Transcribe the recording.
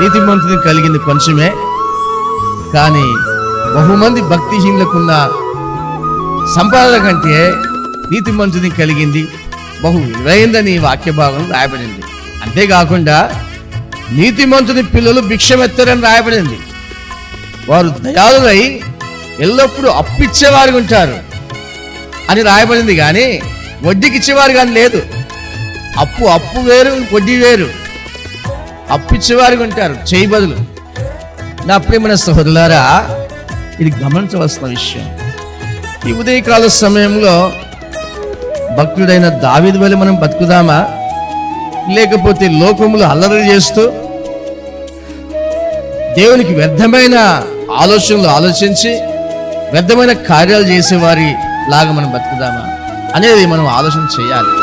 నీతిమంతుని కలిగింది కొంచెమే. కానీ బహుమంది భక్తిహీనులకున్న సంపాదన కంటే నీతిమంతుని కలిగింది బహు విలువైందని వాక్య భాగం రాయబడింది. అంతేకాకుండా నీతిమంతుని పిల్లలు భిక్షమెత్తరని రాయబడింది. వారు దయాలురై ఎల్లప్పుడూ అప్పిచ్చేవారు ఉంటారు అని రాయబడింది. కానీ వడ్డీకి ఇచ్చేవారు కానీ లేదు. అప్పు అప్పు వేరు వడ్డీ వేరు. అప్పిచ్చేవారు ఉంటారు. చేయి బదులు. నా ప్రియమైన సహోదరులారా ఇది గమనించవలసిన విషయం. ఈ ఉదయకాల సమయంలో భక్తుడైన దావిది వల్ల మనం బతుకుదామా? లేకపోతే లోకములు అల్లరి చేస్తూ దేవునికి వ్యర్థమైన ఆలోచనలు ఆలోచించి వ్యర్థమైన కార్యాలు చేసేవారి లాగా మనం బతుకుదామా? అనేది మనం ఆలోచన చేయాలి.